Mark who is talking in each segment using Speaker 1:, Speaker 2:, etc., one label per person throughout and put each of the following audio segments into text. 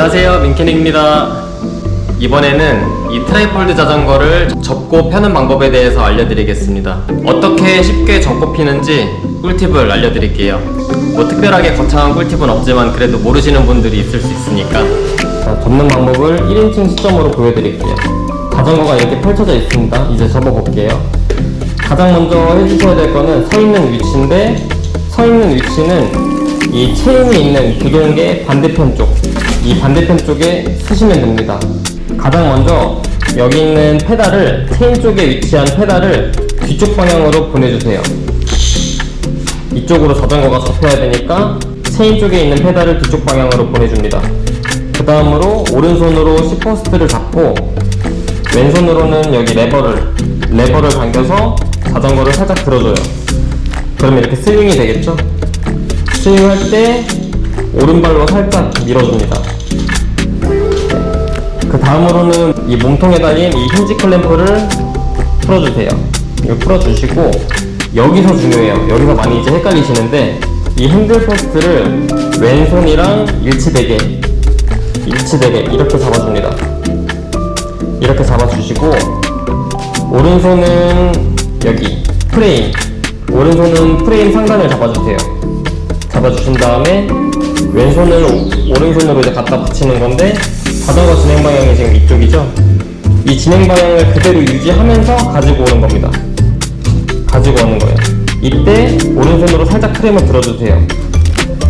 Speaker 1: 안녕하세요 민캐닉입니다. 이번에는 이 트라이폴드 자전거를 접고 펴는 방법에 대해서 알려드리겠습니다. 어떻게 쉽게 접고 피는지 꿀팁을 알려드릴게요. 뭐 특별하게 거창한 꿀팁은 없지만 그래도 모르시는 분들이 있을 수 있으니까. 자, 접는 방법을 1인칭 시점으로 보여드릴게요. 자전거가 이렇게 펼쳐져 있습니다. 이제 접어볼게요. 가장 먼저 해주셔야 될 거는 서 있는 위치인데 서 있는 위치는 이 체인이 있는 구동계 반대편 쪽, 이 반대편 쪽에 쓰시면 됩니다. 가장 먼저 여기 있는 페달을 체인 쪽에 위치한 페달을 뒤쪽 방향으로 보내주세요. 이쪽으로 자전거가 접혀야 되니까 체인 쪽에 있는 페달을 뒤쪽 방향으로 보내줍니다. 그 다음으로 오른손으로 시퍼스트를 잡고 왼손으로는 여기 레버를 레버를 당겨서 자전거를 살짝 들어줘요. 그러면 이렇게 스윙이 되겠죠? 스윙할 때 오른발로 살짝 밀어줍니다. 그 다음으로는 이 몸통에 달린 이 힌지 클램프를 풀어주세요. 이거 풀어주시고 여기서 중요해요. 여기서 많이 이제 헷갈리시는데 이 핸들 포스트를 왼손이랑 일치되게 일치되게 이렇게 잡아줍니다. 이렇게 잡아주시고 오른손은 여기 프레임 오른손은 프레임 상단을 잡아주세요 잡아주신 다음에 왼손을 오- 오른손으로 이제 갖다 붙이는 건데 자전거 진행 방향이 지금 이쪽이죠? 이 진행 방향을 그대로 유지하면서 가지고 오는 겁니다. 가지고 오는 거예요. 이때 오른손으로 살짝 프레임을 들어주세요.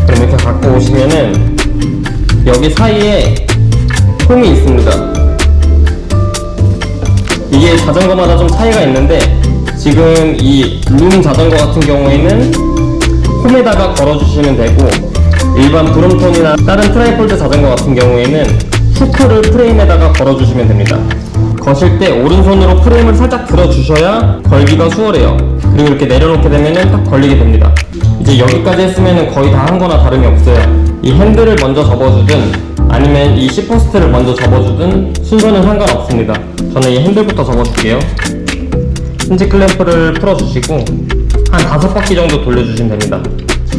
Speaker 1: 그럼 이렇게 갖고 오시면은 여기 사이에 홈이 있습니다. 이게 자전거마다 좀 차이가 있는데 지금 이 룸 자전거 같은 경우에는 홈에다가 걸어주시면 되고 일반 브롬톤이나 다른 트라이폴드 자전거 같은 경우에는 후크를 프레임에다가 걸어주시면 됩니다. 거실 때 오른손으로 프레임을 살짝 들어주셔야 걸기가 수월해요. 그리고 이렇게 내려놓게 되면은 딱 걸리게 됩니다. 이제 여기까지 했으면은 거의 다 한 거나 다름이 없어요. 이 핸들을 먼저 접어주든 아니면 이 시퍼스트를 먼저 접어주든 순서는 상관없습니다. 저는 이 핸들부터 접어줄게요. 힌지 클램프를 풀어주시고 한 다섯 바퀴 정도 돌려주시면 됩니다.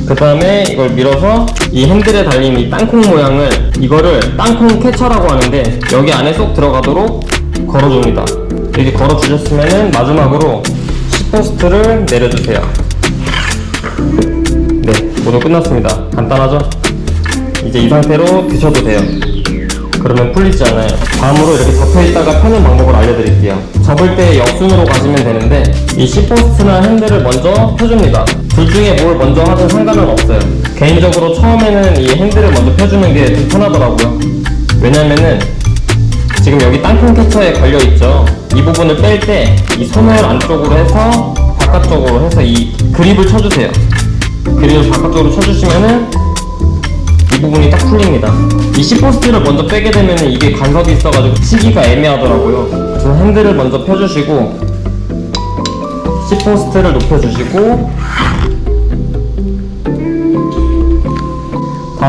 Speaker 1: 그 다음에 이걸 밀어서 이 핸들에 달린 이 땅콩 모양을 이거를 땅콩 캐쳐라고 하는데 여기 안에 쏙 들어가도록 걸어줍니다. 이렇게 걸어주셨으면은 마지막으로 시퍼스트를 내려주세요. 네, 모두 끝났습니다. 간단하죠? 이제 이 상태로 드셔도 돼요. 그러면 풀리지 않아요. 다음으로 이렇게 접혀 있다가 펴는 방법을 알려드릴게요. 접을 때 역순으로 가시면 되는데 이 시포스트나 핸들을 먼저 펴줍니다. 둘 중에 뭘 먼저 하든 상관은 없어요. 개인적으로 처음에는 이 핸들을 먼저 펴주는 게 좀 편하더라고요. 왜냐면은 지금 여기 땅콩 캐쳐에 걸려 있죠. 이 부분을 뺄 때 이 손을 안쪽으로 해서 바깥쪽으로 해서 이 그립을 쳐주세요. 그립을 바깥쪽으로 쳐주시면은 이 부분이 딱 풀립니다. 이 시포스트를 먼저 빼게 되면 이게 간섭이 있어가지고 치기가 애매하더라고요. 그래서 핸들을 먼저 펴주시고 시포스트를 높여주시고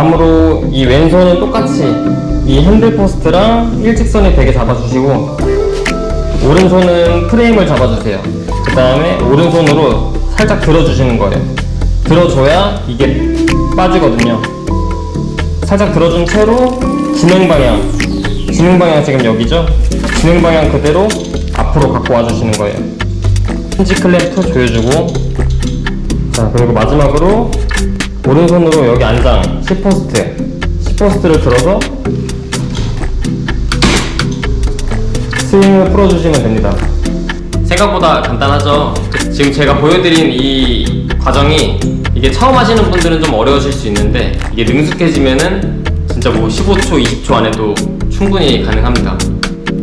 Speaker 1: 다음으로 이 왼손은 똑같이 이 핸들 포스트랑 일직선에 되게 잡아주시고 오른손은 프레임을 잡아주세요. 그 다음에 오른손으로 살짝 들어주시는 거예요. 들어줘야 이게 빠지거든요. 살짝 들어준 채로 진행 방향 진행 방향 지금 여기죠? 진행 방향 그대로 앞으로 갖고 와주시는 거예요 힌지 클램프 조여주고 자 그리고 마지막으로 오른손으로 여기 안장 시퍼스트 시퍼스트를 들어서 스윙을 풀어주시면 됩니다 생각보다 간단하죠 지금 제가 보여드린 이 과정이 이게 처음 하시는 분들은 좀 어려우실 수 있는데 이게 능숙해지면은 진짜 뭐 15초, 20초 안에도 충분히 가능합니다.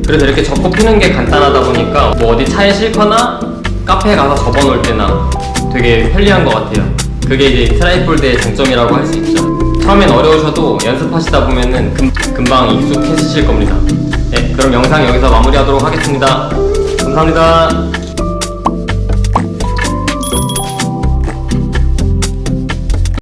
Speaker 1: 그래서 이렇게 접고 피는 게 간단하다 보니까 뭐 어디 차에 싣거나 카페에 가서 접어놓을 때나 되게 편리한 것 같아요. 그게 이제 트라이폴드의 장점이라고 할 수 있죠. 처음엔 어려우셔도 연습하시다 보면은 금, 금방 익숙해지실 겁니다. 네, 그럼 영상 여기서 마무리하도록 하겠습니다. 감사합니다.